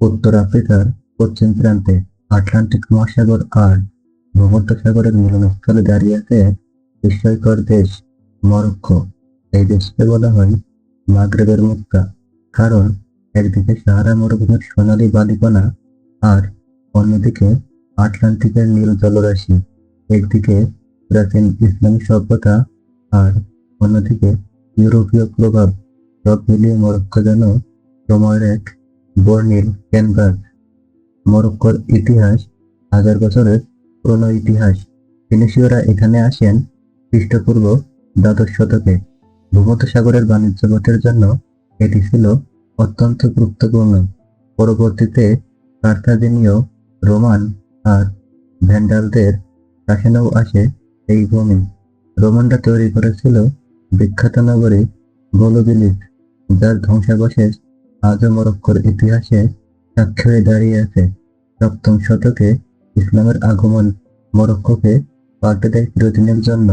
উত্তর আফ্রিকার পশ্চিম প্রান্তে আটলান্টিক মহাসাগর আর ভূমধ্যসাগরের মিলনস্থলে দাঁড়িয়ে আছে বিস্ময়কর দেশ মরক্কো। এই দেশকে বলা হয় মাগরেবের মুক্তা, কারণ একদিকে সাহারা মরুভূমির সোনালী বালিকণা আর অন্যদিকে আটলান্টিকের নীল জলরাশি। একদিকে প্রাচীন ইসলামী সভ্যতা আর অন্যদিকে ইউরোপীয় প্রভাব সব মিলিয়ে মরক্কো যেন সময়ের এক বর্ণিল ক্যানভাস মরক্কোর ইতিহাস, হাজার বছরের পুরনো ইতিহাস। ফিনিশীয়রা এখানে আসেন খ্রিস্টপূর্ব দ্বাদশ শতকে। ভূমধ্যসাগরের বাণিজ্য পথের জন্য এটি ছিল অত্যন্ত গুরুত্বপূর্ণ। পরবর্তীতে কার্থাজিনীয় রোমান আর ভ্যান্ডালদের শাসনেও আসে এই ভূমি। রোমানরা তৈরি করেছিল বিখ্যাত নগরী গোলোবিলিস, যার ধ্বংসাবশেষ আজও মরক্কোর ইতিহাসে সাক্ষ্য হয়ে দাঁড়িয়ে আছে। সপ্তম শতকে ইসলামের আগমন মরক্কোকে পাল্টে দেয় চিরদিনের জন্য।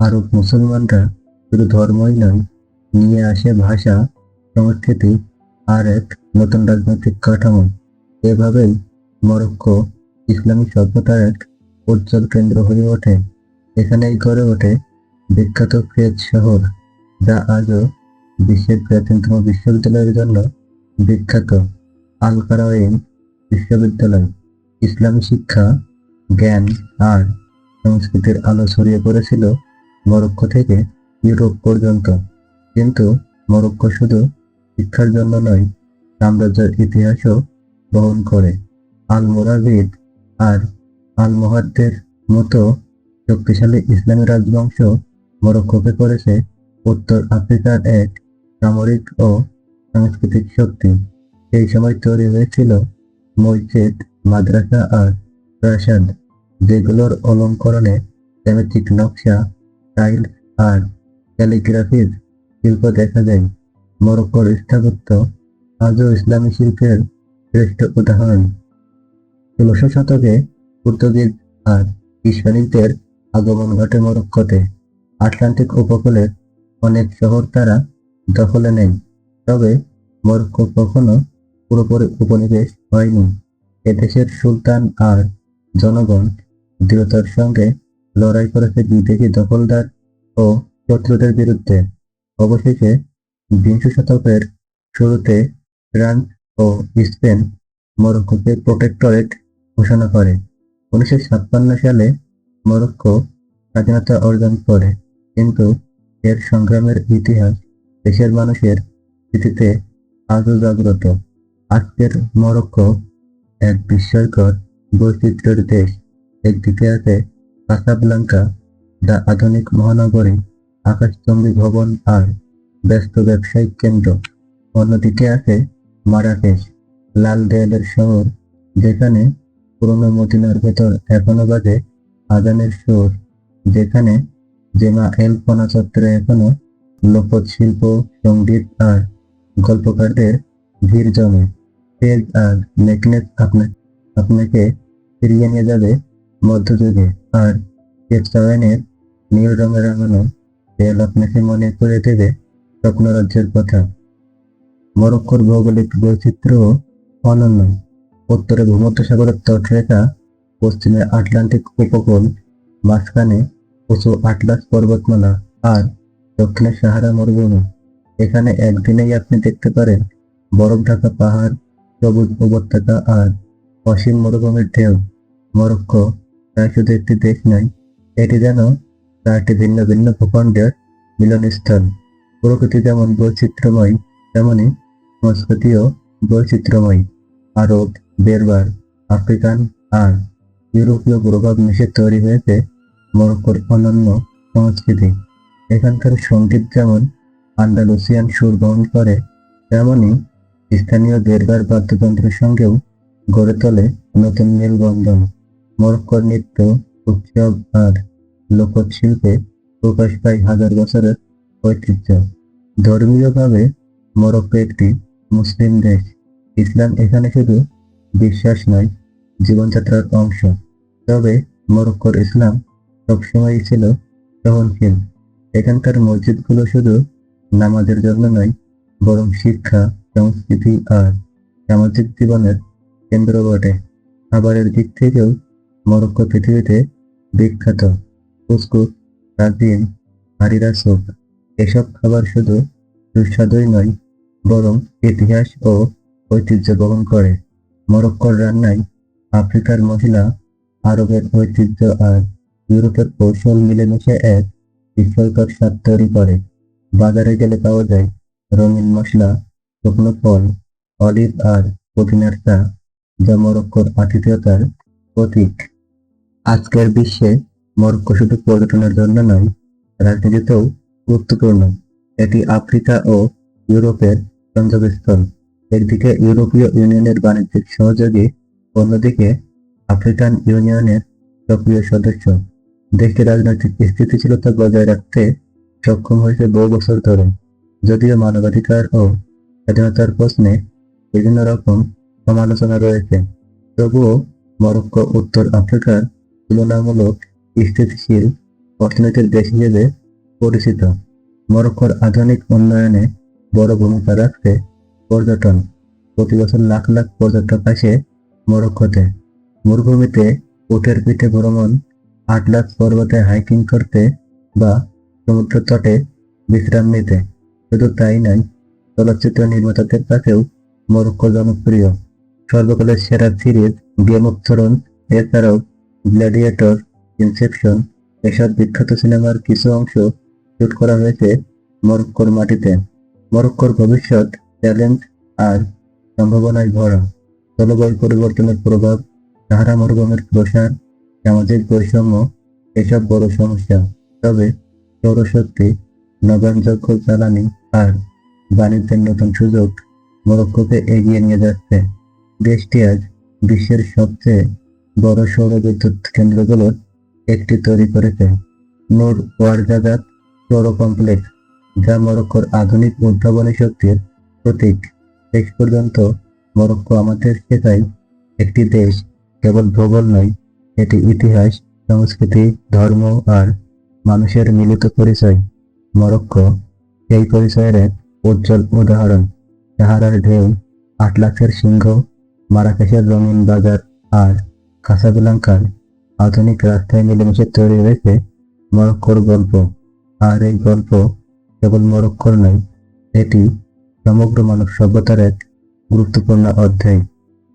আরব মুসলমানরা শুধু ধর্মই নয়, নিয়ে আসে ভাষা, সংস্কৃতি, আর এক নতুন রাজনৈতিক কাঠামো। এভাবেই মরক্কো ইসলামী সভ্যতার এক উজ্জ্বল কেন্দ্র হয়ে ওঠে। এখানেই গড়ে ওঠে বিখ্যাত ফেজ শহর, যা আজও বিশ্বের প্রাচীনতম বিশ্ববিদ্যালয়ের জন্য বিখ্যাত আল কারাওয়েন বিশ্ববিদ্যালয়। ইসলামী শিক্ষা, জ্ঞান আর সংস্কৃতির আলো ছড়িয়ে পড়েছিল মরক্কো থেকে ইউরোপ পর্যন্ত। কিন্তু মরক্কো শুধু শিক্ষার জন্য নয়, সাম্রাজ্যের ইতিহাসও বহন করে। আল মোরাবিদ আর আল মোহাদ্দের মতো শক্তিশালী ইসলামী রাজবংশ মরক্কোকে করেছে উত্তর আফ্রিকার এক সামরিক ও সাংস্কৃতিক শক্তি। এই সময় তৈরি হয়েছিল মসজিদ, মাদ্রাসা আর প্রাসাদ, যেগুলোর অলঙ্করণে জ্যামিতিক নকশা টাইলস আর ক্যালিগ্রাফির শিল্প দেখা যায়। মরক্কোর স্থাপত্য আজও ইসলামী শিল্পের শ্রেষ্ঠ উদাহরণ। ষোলশো শতকে পর্তুগিজ আর হিসপ্যানিকদের আগমন ঘটে মরক্কোতে। আটলান্টিক উপকূলের অনেক শহর তারা দখলে নেয় তবে মরক্কো কখনো পুরোপুরি উপনিবেশ হয়নি। এদেশের সুলতান আর জনগণ দৃঢ়তার সঙ্গে লড়াই করেছে বিদেশি দখলদার ও শত্রুদের বিরুদ্ধে। অবশেষে বিংশ শতকের শুরুতে ফ্রান্স ও স্পেন মরক্কোকে প্রোটেক্টরেট ঘোষণা করে। উনিশশো ছাপ্পান্ন সালে মরক্কো স্বাধীনতা অর্জন করে, কিন্তু এর সংগ্রামের ইতিহাস দেশের মানুষের স্মৃতিতে আজও জাগ্রত আজকের মরক্কো এক বিস্ময়কর বৈচিত্র্যের দেশ। একদিকে আছে কাসাবলাঙ্কা যা আধুনিক মহানগরী, আকাশচম্বী ভবন আর ব্যস্ত ব্যবসায়িক কেন্দ্র। অন্যদিকে আছে মারাকেশ, লাল দেয়ালের শহর, যেখানে পুরনো মদিনার ভেতর এখনও বাজে আজানের সুর, যেখানে জেমা এলপনা চত্বরে এখনও লোকজ শিল্প সংগীত আর গল্পকারদের ভিড় জমে। তেজ আর নেকনেস আপনার আপনাকে ফিরিয়ে নিয়ে যাবে মধ্যযুগে। আর কেপসাওয়ানের নীল রঙে রাঙানো তেল আপনাকে মনে করে দেবে স্বপ্নরাজ্যের কথা। মরক্কোর ভৌগোলিক বৈচিত্র্য অনন্য। উত্তরে ভূমধ্যসাগরের তটরেখা পশ্চিমে আটলান্টিক উপকূল, মাঝখানে উঁচু আটলাস পর্বতমালা। আর দক্ষিণে সাহারা মরুভূমি। এখানে একদিনেই আপনি দেখতে পারেন বরফ ঢাকা পাহাড়, সবুজ উপত্যকা আর অসীম মরুভূমির ঢেউ। মরক্কো প্রায় শুধু একটি দেশ নয়, এটি যেন চারটি ভিন্ন ভিন্ন ভূখণ্ডের মিলনস্থল। প্রকৃতি যেমন বৈচিত্র্যময়, তেমনি সংস্কৃতিও বৈচিত্র্যময়। আরব, বেরবার, আফ্রিকান আর ইউরোপীয় প্রভাব মিশে তৈরি হয়েছে মরক্কোর অনন্য সংস্কৃতি। এখানকার সংগীত যেমন আন্ডালুসিয়ান সুর বহন করে, তেমনি স্থানীয় বেরবার বাদ্যযন্ত্রের সঙ্গেও গড়ে তোলে নতুন মেলবন্ধন। মরক্কোর নৃত্য, উৎসব আর লোকজ শিল্পে প্রকাশ পায় হাজার বছরের ঐতিহ্য। ধর্মীয়ভাবে মরক্কো একটি মুসলিম দেশ। ইসলাম এখানে শুধু বিশ্বাস নয়, জীবনযাত্রার অংশ। তবে মরক্কোর ইসলাম সবসময়ই ছিল সহনশীল এখানকার মসজিদগুলো শুধু নামাজের জন্য নয়, বরং শিক্ষা, সংস্কৃতি আর সামাজিক জীবনের কেন্দ্র বটে। খাবারের দিক থেকেও মরক্কো পৃথিবীতে বিখ্যাত। কুসকুস তাজিম হারিরা স্যুপ, এসব খাবার শুধু সুস্বাদুই নয়, বরং ইতিহাস ও ঐতিহ্য বহন করে। মরক্কোর রান্নায় আফ্রিকার মহিলা, আরবের ঐতিহ্য আর ইউরোপের কৌশল মিলেমিশে এক বিস্ময়কর স্বাদ তৈরি করে। বাজারে গেলে পাওয়া যায় রঙিন মশলা, শুকনো ফল, অলিভ আর পুদিনার চা যা মরক্কোর আতিথেয়তার প্রতীক। আজকের বিশ্বে মরক্কো শুধু পর্যটনের জন্য নয়, রাজনীতিতেও গুরুত্বপূর্ণ। এটি আফ্রিকা ও ইউরোপের সংযোগস্থল একদিকে ইউরোপীয় ইউনিয়নের বাণিজ্যিক সহযোগী, অন্যদিকে আফ্রিকান ইউনিয়নের সক্রিয় সদস্য। দেশটির রাজনৈতিক স্থিতিশীলতা বজায় রাখতে সক্ষম হয়েছে বহু বছর ধরে। যদিও মানবাধিকার ও স্বাধীনতার প্রশ্নে বিভিন্ন রকম সমালোচনা রয়েছে, তবুও মরক্কো, উত্তর আফ্রিকার তুলনামূলক স্থিতিশীল অর্থনীতির দেশ হিসেবে পরিচিত। মরক্কোর আধুনিক উন্নয়নে বড় ভূমিকা রাখছে পর্যটন। প্রতি বছর লাখ লাখ পর্যটক আসে মরক্কোতে। মরুভূমিতে উটের পিঠে ভ্রমণ আটলাস পর্বতে হাইকিং করতে বা সমুদ্র তটে বিশ্রাম নিতে। শুধু তাই নয়, চলচ্চিত্র নির্মাতাদের কাছেও মরক্কো জনপ্রিয় সর্বকালের সেরা সিরিজ গেম অফ থ্রোনস এছাড়াও গ্ল্যাডিয়েটর ইনসেপশন এসব বিখ্যাত সিনেমার কিছু অংশ শুট করা হয়েছে মরক্কোর মাটিতে। মরক্কোর ভবিষ্যৎ চ্যালেঞ্জ আর সম্ভাবনায় ভরা। জলবায়ু পরিবর্তনের প্রভাব সাহারা মরুভূমির প্রসার সামাজিক বৈষম্য এসব বড় সমস্যা। তবে সৌরশক্তি নবায়নযোগ্য জ্বালানি আর বাণিজ্যের নতুন সুযোগ মরক্কোকে এগিয়ে নিয়ে যাচ্ছে। দেশটি আজ বিশ্বের সবচেয়ে বড় সৌর বিদ্যুৎ কেন্দ্রগুলোর একটি তৈরি করেছে। নূর ওয়ারজাগাত সৌর কমপ্লেক্স, যা মরক্কোর আধুনিক উদ্ভাবনী শক্তির প্রতীক। শেষ পর্যন্ত মরক্কো আমাদের শেখায় একটি দেশ, কেবল ভূগোল নয় এটি ইতিহাস, সংস্কৃতি, ধর্ম আর মানুষের মিলিত পরিচয়। মরক্কো, সেই পরিচয়ের এক উজ্জ্বল উদাহরণ। সাহারার ঢেউ আটলাসের সিংহ, মারাকেশের রঙিন বাজার আর কাসাবলাঙ্কার আধুনিক রাস্তায় মিলেমিশে তৈরি হয়েছে মরক্কোর গল্প। আর এই গল্প কেবল মরক্কোর নয়, এটি সমগ্র মানব সভ্যতার এক গুরুত্বপূর্ণ অধ্যায়।